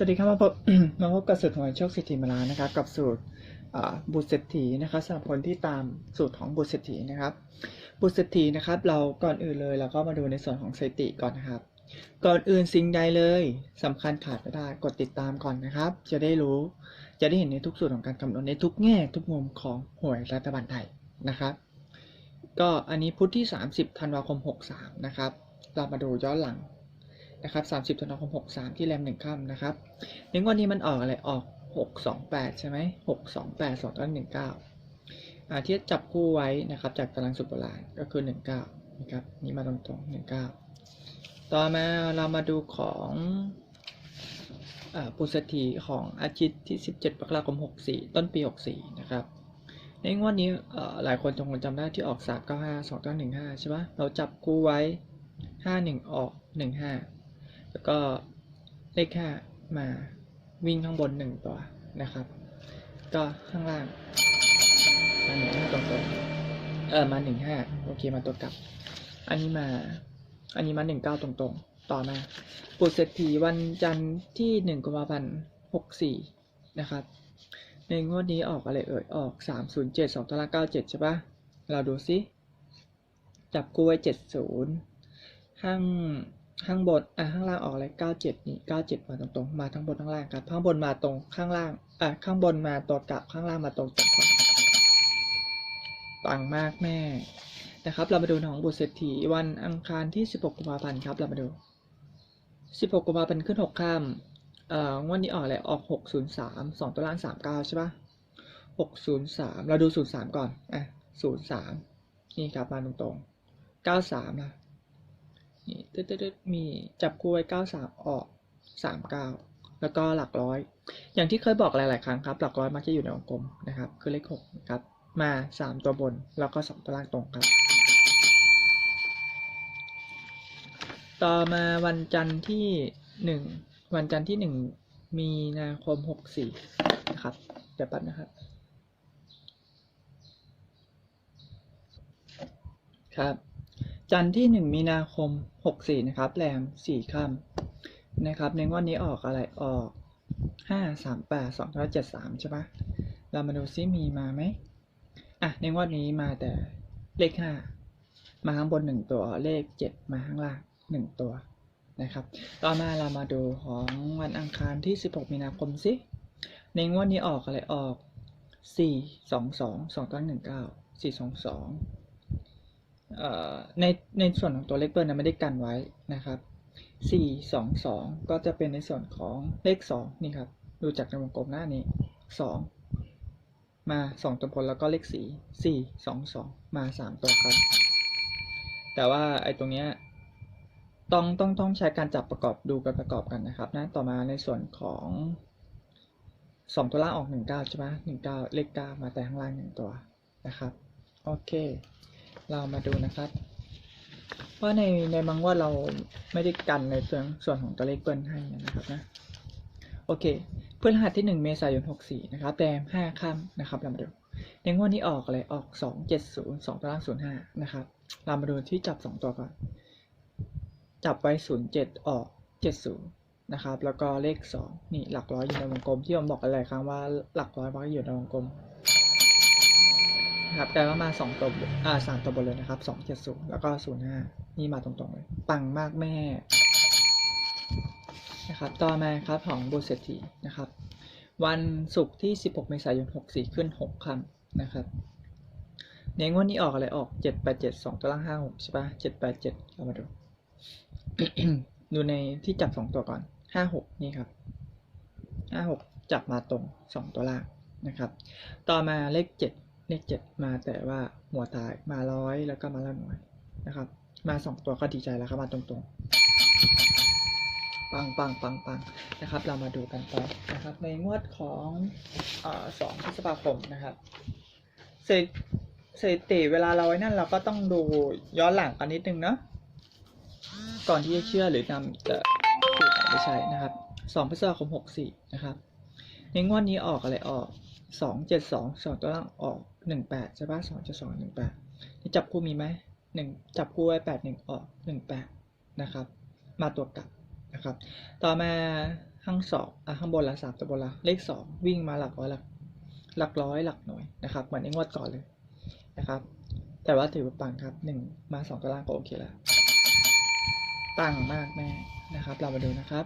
สวัสดีครับมาพบมาพบกับสูตรหวยโชคสิทธิมาลานะครับกับสูตรบุตรเศรษฐีนะครับสำหรับคนที่ตามสูตรของบุตรเศรษฐีนะครับ บุตรเศรษฐีนะครับ เราก่อนอื่นเลยเราก็มาดูในส่วนของสถิติก่อนนะครับ ก่อนอื่นสิ่งใดเลยสำคัญขาดไม่ได้กดติดตามก่อนนะครับ จะได้รู้จะได้เห็นในทุกส่วนของการคำนวณในทุกแง่ทุกมุมของหวยรัฐบาลไทยนะครับ ก็อันนี้พุธที่ 30ธันวาคม 63 นะครับเรามาดูย้อนหลัง นะครับ30ธันวาคม63ที่แรมหนึ่งค่ำนะครับในงวดนี้มันออกอะไรออก628ใช่ไหม628 2ต้น19อ่าที่จับคู่ไว้นะครับ จากตารางสุดโบราณก็คือ19นะครับนี่มาตรงๆ19ต่อมาเรามาดูของอ่าปุษถีของอาทิตย์ที่ 17มกราคม 64 ต้นปี 64 นะครับ ในงวดนี้หลายคนคงจำได้ที่ออก 395 2ต้น15 ใช่ปะเราจับคู่ไว้ 51 ออก 15 แล้วก็เลขห้ามาวิ่งข้างบนหนึ่งตัวนะครับ ก็ข้างล่างมาหนึ่งห้าตรงๆเออมาหนึ่งห้าโอเคมาตัวกลับ อันนี้มา อันนี้มาหนึ่งเก้าตรงๆ ต่อมาปุตเศรษฐีวันจันทร์ที่หนึ่งกุมภาพันธ์หกสี่นะครับ ในงวดนี้ออกอะไรเอ่ย ออกสามศูนย์เจ็ดสองตารางเก้าเจ็ดใช่ปะเราดูซิจับกู้ไว้เจ็ดศูนย์ข้าง ข้างบนอะข้างล่างออกอะไรเก้าเจ็ดนี่เก้าเจ็ดมาตรงๆ มาทั้งบนทั้งล่างครับ ข้างบนมาตรงข้างล่างอะข้างบนมาตัวกลับข้างล่างมาตรงจับก่อนปังมากแม่นะครับ เรามาดูของบุตรเศรษฐีวันอังคารที่ 16กุมภาพันธ์ครับ เรามาดู 16กุมภาพันธ์ขึ้น6ข้ามเอ่องวดนี้ออกอะไรออก 603 2 ตัวล่าง 39 ใช่ปะ603 เราดู 03 ก่อน อะ 03 นี่ครับ มาตรงๆ 93 นะ นี่ตึ๊ดๆๆมีจับคู่ไว้ 93 ออก 39 แล้วก็หลักร้อย อย่างที่เคยบอกหลาย ๆ ครั้งครับ หลักร้อยมักจะอยู่ในวงกลมนะครับ คือเลข6นะครับ มา 3 ตัวบน แล้วก็ 2 ตัวล่างตรงครับ ต่อมาวันจันทร์ที่ 1 วันจันทร์ที่ 1 มีนาคม 64 นะครับ เดี๋ยวแป๊บนะครับครับ จันทร์ที่ 1 มีนาคม 64 นะครับ แรม 4ค่ำนะครับ ในงวดนี้ออกอะไรออก 5 3 8 2 7 3 ใช่ปะเรามาดูซิมีมาไหมอะ ในงวดนี้มาแต่เลข 5 มาข้างบน 1 ตัวเลข 7 มาข้างล่าง 1 ตัวนะครับ ต่อมาเรามาดูของวันอังคารที่ 16 มีนาคมซิในงวดนี้ออกอะไรออก 4 2 2 2ตั้ง19 4 2 2เอ่อ ในในส่วนของตัวเลขเบิ้ลนะไม่ได้กันไว้นะครับสี่สองสองก็จะเป็นในส่วนของเลขสองนี่ครับ ดูจากในวงกลมหน้านี้สองมาสองตัวบนแล้วก็เลขสี่สี่สองสองมาสามตัวครับ แต่ว่าไอ้ตรงเนี้ยต้องต้องต้องใช้การจับประกอบดูกันประกอบกันนะครับนะต่อมาในส่วนของสองตัวล่างออกหนึ่งเก้าใช่ไหมหนึ่งเก้าเลขเก้ามาแต่ข้างล่างหนึ่งตัวนะครับ โอเค เรามาดูนะครับเพราะในในบางว่าเราไม่ได้กันในส่วนส่วนของตัวเลขเบิ้ลให้นะครับนะโอเคเพฤหัสที่หนึ่งเมษายนหกสี่นะครับแรมห้าค่ำนะครับ เรามาดูในงวดนี้ออกอะไรออกสองเจ็ดศูนย์สองตารางศูนย์ห้านะครับ เรามาดูที่จับสองตัวก่อน จับไว้ศูนย์เจ็ดออกเจ็ดศูนย์นะครับ แล้วก็เลขสองนี่หลักร้อยอยู่ในวงกลมที่ผมบอกหลายครั้งว่าหลักร้อยมักอยู่ในวงกลม นะครับแต่ว่ามาสองตัวอ่าสามตัวบนเลยนะครับสองเจ็ดศูนย์แล้วก็ศูนย์ห้านี่มาตรงๆเลย ปังมากแม่นะครับต่อมาครับของบุษเศรษฐีนะครับ วันศุกร์ที่ 16 เมษายน 64 ขึ้น 6คำนะครับในงวดนี้ออกอะไรออก 787 2 ตัวล่าง 56 ใช่ปะ787 เรามาดู ดูในที่จับ 2 ตัวก่อน 56 นี่ครับ 56 จับมาตรง 2 ตัวล่างนะครับ ต่อมาเลข 7 เลข7มาแต่ว่าหัวตายมาร้อยแล้วก็มาละหน่วยนะครับ มา2ตัวก็ดีใจแล้วครับมาตรงๆ ปังปังปังปังนะครับ เรามาดูกันต่อนะครับ ในงวดของอสองพฤษภาคมนะครับสถิสถิติเวลาเราไว้นั่นเราก็ต้องดูย้อนหลังกันนิดนึงเนาะก่อนที่จะเชื่อหรือนำจะสูตรไหนไปใช้นะครับสองพฤษภาคมหกสี่นะครับ ในงวดนี้ออกอะไรออกสองเจ็ดสองสองตัวล่างออก หนึ่งแปดใช่ปะสองจ็ดสองหนึ่งแปดนี่จับคู่มีไหมหนึ่งจับคู่ไว้แปดหนึ่งออกหนึ่งแปดนะครับ มาตัวกลับนะครับ ต่อมาข้างสองอะข้างบนละสามตัวบนละเลขสองวิ่งมาหลักร้อยหลักหลักร้อยหลักหน่วยนะครับ เหมือนไอ้งวดก่อนเลยนะครับ แต่ว่าถือว่าปังครับหนึ่งมาสองตัวล่างก็โอเคแล้วปังมากแม่นะครับ เรามาดูนะครับ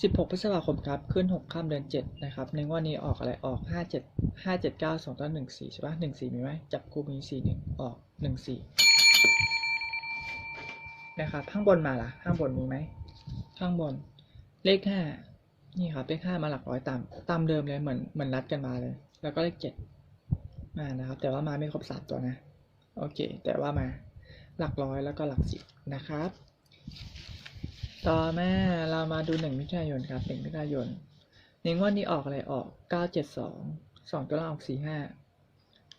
สิบหกพฤษภาคมครับ ขึ้นหกข้ามเดือนเจ็ดนะครับ ในงวดนี้ออกอะไรออกห้าเจ็ดห้าเจ็ดเก้าสองตัวหนึ่งสี่ใช่ปะหนึ่งสี่มีไหมจับคู่มีสี่หนึ่งออกหนึ่งสี่นะครับ ข้างบนมาล่ะ ข้างบนมีไหม ข้างบน เลขห้านี่ครับ เลขห้ามาหลักร้อยตาม ตามเดิมเลย เหมือน เหมือนนัดกันมาเลย แล้วก็เลขเจ็ดมานะครับ แต่ว่ามาไม่ครบสามตัวนะ โอเค แต่ว่ามาหลักร้อยแล้วก็หลักสิบนะครับ ต่อมาเรามาดูหนึ่งมิถุนายนครับหนึ่งมิถุนายนในงวดนี้ออกอะไรออกเก้าเจ็ดสองสองตัวล่างออกสี่ห้า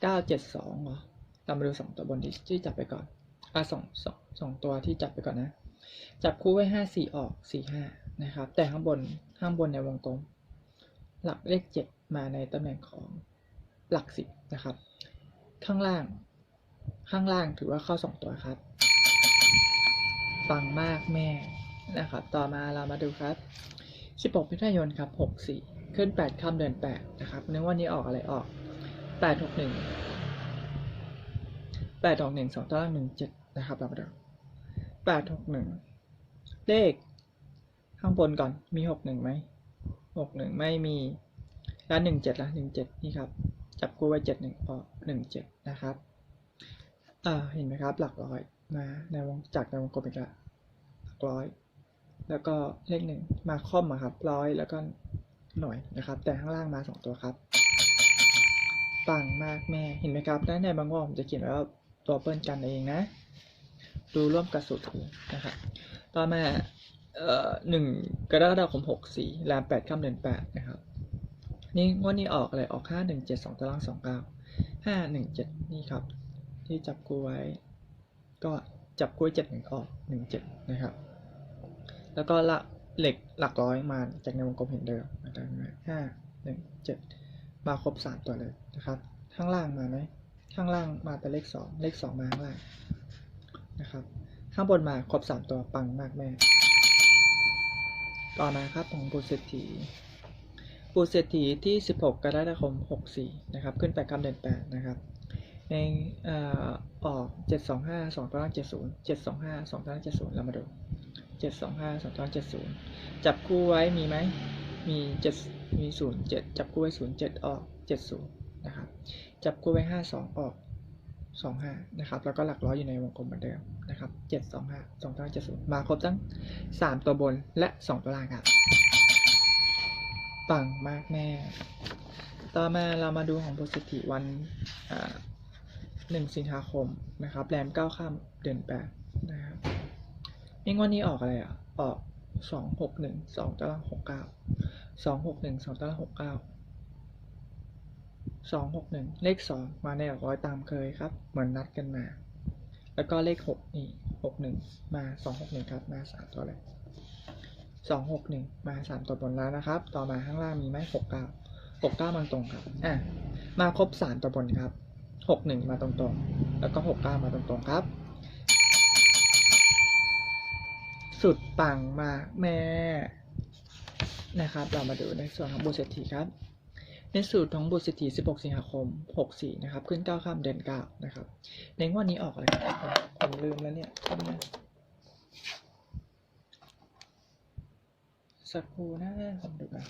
เก้าเจ็ดสองเหรอเรามาดูสองตัวบนที่ที่จับไปก่อนอะสองสองสองตัวที่จับไปก่อนนะ จับคู่ไว้ห้าสี่ออกสี่ห้านะครับ แต่ข้างบนข้างบนในวงกลม หลักเลขเจ็ดมาในตำแหน่งของหลักสิบนะครับ ข้างล่าง ข้างล่างถือว่าเข้าสองตัวครับปังมากแม่ นะครับ ต่อมาเรามาดูครับสิบหกมิถุนายนครับหกสี่ขึ้นแปดข้ามเดือนแปดนะครับในวันนี้ออกอะไรออกแปดหกหนึ่งแปดออกหนึ่งสองตัวล่างหนึ่งเจ็ดนะครับ เรามาดูแปดหกหนึ่งเลข ข้างบนก่อน มีหกหนึ่งไหมหกหนึ่งไม่มี แล้วหนึ่งเจ็ดละหนึ่งเจ็ดนี่ครับ จับคู่ไว้เจ็ดหนึ่งออกหนึ่งเจ็ดนะครับอ่าเห็นไหมครับ หลักร้อยมาในวงจากในวงกลมอีกละหลักร้อย แล้วก็เลขหนึ่งมาค่อมครับร้อยแล้วก็หน่วยนะครับ แต่ข้างล่างมาสองตัวครับปังมากแม่เห็นไหมครับด้านในบางว่าผมจะเขียนไว้ว่าตัวเปิ้ลกันเองนะ ดูร่วมกับสูตรถูกนะครับต่อมาเอ่อหนึ่งกรกฎาคมหกสี่แรมแปดข้ามเดือนแปดนะครับ นี่งวันนี้ออกอะไรออกห้าหนึ่งเจ็ดสองตารางสองเก้าห้าหนึ่งเจ็ดนี่ครับ ที่จับกูไว้ ก็จับกูเจ็ดหนึ่งออกหนึ่งเจ็ดนะครับ แล้วก็ละเหล็กหลักร้อยมาจากในวงกลมเห็นเดิมนะครับห้าหนึ่งเจ็ดมาครบสามตัวเลยนะครับ ข้างล่างมาไหมข้างล่างมาแต่เลขสองเลขสองมาข้างล่างนะครับ ข้างบนมาครบสามตัวปังมากแม่ ต่อมาครับของบุษเศรษฐีบุษเศรษฐีที่ 16 กรกฎาคม 64 นะครับ ขึ้นไปกำเดือน8นะครับในเอ่อออก 725 2ตาราง70 725 2ตาราง70 เรามาดู 725 2ตาราง70จับคู่ไว้มีไหมมี7มี07จับคู่ไว้07ออก70นะครับจับคู่ไว้52ออกสองห้านะครับแล้วก็หลักร้อยอยู่ในวงกลมเหมือนเดิมนะครับเจ็ดสองห้าสองตัวเจ็ดศูนย์มาครบทั้งสามตัวบนและสองตัวล่างครับปังมากแม่ ต่อมาเรามาดูของโปรสถิวันหนึ่งสิงหาคมนะครับแรมเก้าข้ามเดือนแปด นี่งวดนี้ออกอะไรอะ ออกสองหกหนึ่งสองตารางหกเก้าสองหกหนึ่งสองตารางหกเก้าสองหกหนึ่งเลขสองมาในหลักร้อยตามเคยครับ เหมือนนัดกันมา แล้วก็เลขหกนี่หกหนึ่งมาสองหกหนึ่งครับ มาสามตัวเลยสองหกหนึ่งมาสามตัวบนแล้วนะครับ ต่อมาข้างล่างมีไหมหกเก้าหกเก้ามันตรงครับ อะ มาครบสามตัวบนครับหกหนึ่งมาตรงๆ แล้วก็หกเก้ามาตรงๆครับ สุดปังมากแม่นะครับ เรามาดูในส่วนของบุตรเศรษฐีครับ ในสูตรของบุตรเศรษฐี 16 สิงหาคม 64 นะครับ ขึ้น 9 ข้ามเดือน 9 นะครับ ในงวดนี้ออกอะไรครับผมลืมแล้วเนี่ยสักครู่นะผมดูกัน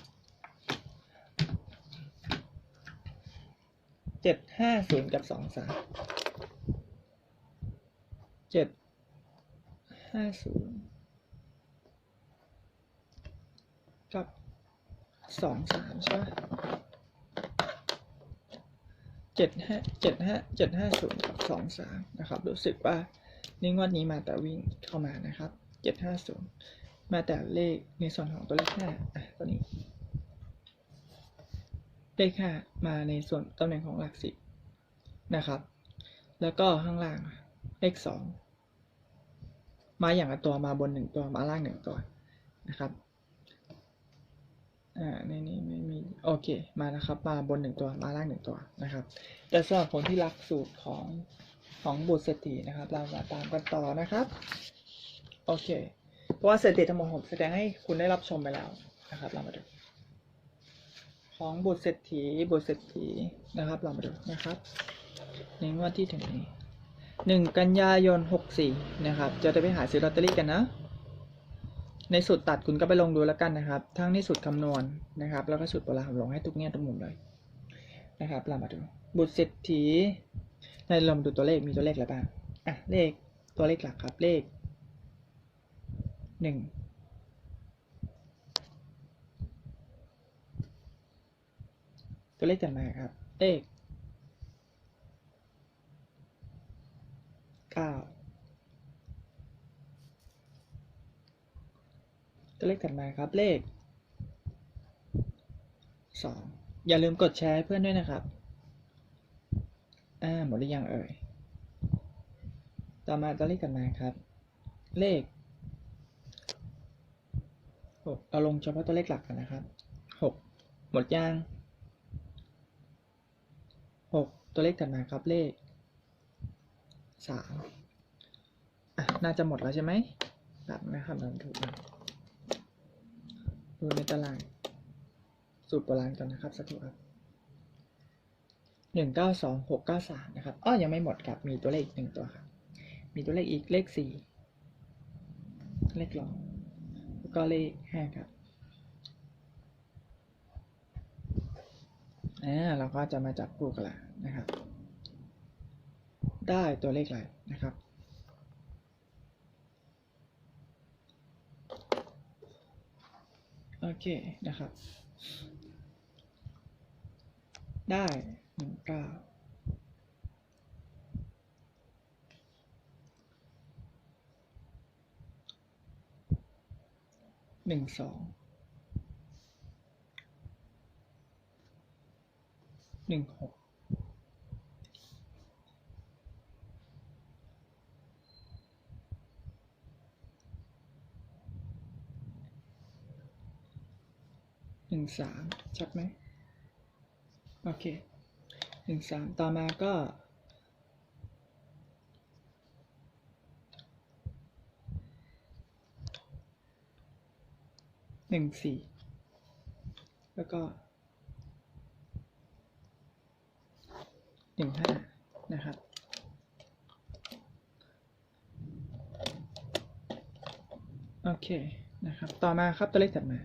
เจ็ดห้าศูนย์กับสองสามเจ็ดห้าศูนย์ กับ สองสามใช่ไหมเจ็ดห้าเจ็ดห้าเจ็ดห้าศูนย์กับสองสามนะครับ รู้สึกว่านี่งวดนี้มาแต่วิ่งเข้ามานะครับเจ็ดห้าศูนย์มาแต่เลขในส่วนของตัวเลขห้าอะตัวนี้ เลขห้ามาในส่วนตำแหน่งของหลักสิบนะครับ แล้วก็ข้างล่างเลขสองมาอย่างละตัวมาบนหนึ่งตัวมาล่างหนึ่งตัวนะครับ อ่าในนี้ไม่มีโอเคมานะครับ มาบนหนึ่งตัวมาล่างหนึ่งตัวนะครับ แต่สำหรับคนที่รักสูตรของของบุตรเศรษฐีนะครับ เรามาตามกันต่อนะครับโอเค เพราะว่าสถิติทั้งหมดผมแสดงให้คุณได้รับชมไปแล้วนะครับ เรามาดูของบุตรเศรษฐีบุตรเศรษฐีนะครับ เรามาดูนะครับในงวดที่ถึงนี้หนึ่งกันยายนหกสี่นะครับ จะได้ไปหาซื้อลอตเตอรี่กันนะ ในสูตรตัดคุณก็ไปลงดูแล้วกันนะครับ ทั้งในสูตรคำนวณนะครับ แล้วก็สูตรโบราณลงให้ทุกแง่ทุกมุมเลยนะครับเรามาดูบุตรเศรษฐีในลองดูตัวเลขมีตัวเลขอะไรบ้างอะเลขตัวเลขหลักครับเลขหนึ่งตัวเลขถัดมาครับเลขเก้า ตัวเลขถัดมาครับเลขสองอย่าลืมกดแชร์ให้เพื่อนด้วยนะครับ อ่าหมดหรือยังเอ่ย ต่อมาตัวเลขถัดมาครับ เลขหกเอาลงเฉพาะตัวเลขหลักกันนะครับหกหมดยังหกตัวเลขถัดมาครับเลขสามอะ น่าจะหมดแล้วใช่ไหมครับนะครับถูกนะ ดูในตาราง สูตรโบราณกันนะครับสักครู่ครับหนึ่งเก้าสองหกเก้าสามนะครับอ้อยังไม่หมดครับ มีตัวเลขอีกหนึ่งตัวครับ มีตัวเลขอีกเลขสี่เลขรองแล้วก็เลขห้าครับอ่าเราก็จะมาจับคู่กันล้วนะครับ ได้ตัวเลขอะไรนะครับ โอเคนะครับ ได้หนึ่งเก้าหนึ่งสองหนึ่งหก หนึ่งสามชัดไหมโอเคหนึ่งสามต่อมาก็หนึ่งสี่แล้วก็หนึ่งห้านะครับโอเคนะครับ ต่อมาครับตัวเลขถัดมา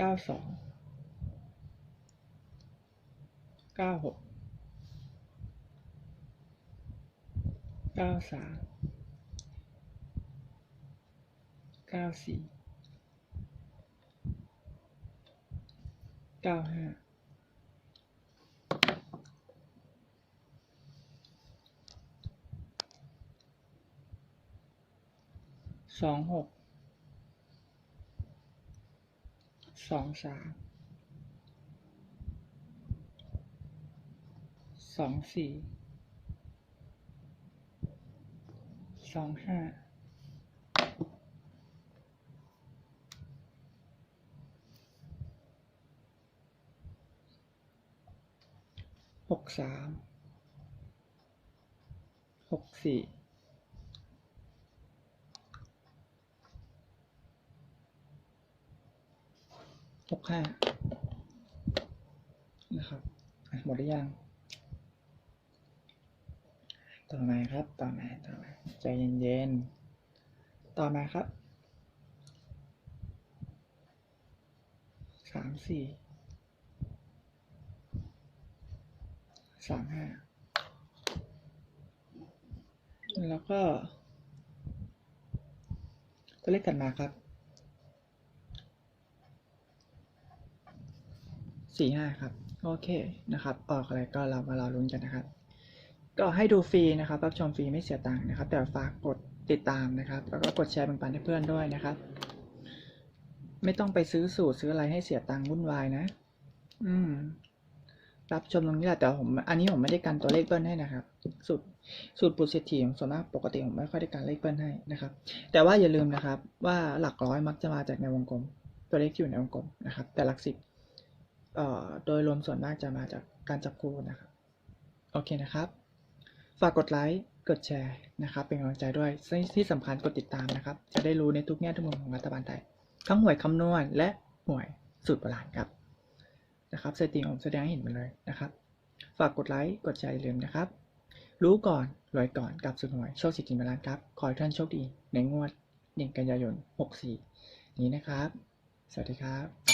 เก้าสองเก้าหกเก้าสามเก้าสี่เก้าห้าสองหก สองสามสองสี่สองห้าหกสามหกสี่ หกห้านะครับหมดหรือยัง ต่อมาครับ ต่อมาต่อมาใจเย็นๆ ต่อมาครับสามสี่สามห้าแล้วก็ตัวเลขถัดมาครับ สี่ห้าครับ โอเคนะครับ ออกอะไรก็เรามารอลุ้นกันนะครับ ก็ให้ดูฟรีนะครับรับชมฟรีไม่เสียตังค์นะครับ แต่ฝากกดติดตามนะครับ แล้วก็กดแชร์แบ่งปันให้เพื่อนด้วยนะครับ ไม่ต้องไปซื้อสูตรซื้ออะไรให้เสียตังค์วุ่นวายนะ อืม รับชมตรงนี้แหละแต่ผมอันนี้ผมไม่ได้กันตัวเลขเบิ้ลให้นะครับ สูตรสูตรปุตเศรษฐีส่วนมากปกติผมไม่ค่อยได้กันเลขเบิ้ลให้นะครับ แต่ว่าอย่าลืมนะครับ ว่าหลักร้อยมักจะมาจากในวงกลม ตัวเลขที่อยู่ในวงกลมนะครับ แต่หลักสิบ โดยรวมส่วนมากจะมาจากการจับคู่นะครับโอเคนะครับ ฝากกดไลค์กดแชร์นะครับ เป็นกำลังใจด้วยที่ที่สำคัญกดติดตามนะครับ จะได้รู้ในทุกแง่ทุกมุมของรัฐบาลไทย ทั้งหวยคำนวณและหวยสูตรโบราณครับนะครับสถิติผมแสดงให้เห็นมาเลยนะครับ ฝากกดไลค์กดแชร์อย่าลืมนะครับ รู้ก่อนรวยก่อนกับสุดหวยโชคสิทธิมาลานครับขอให้ท่านโชคดีในงวด1กันยายน 64 นี้นะครับ สวัสดีครับ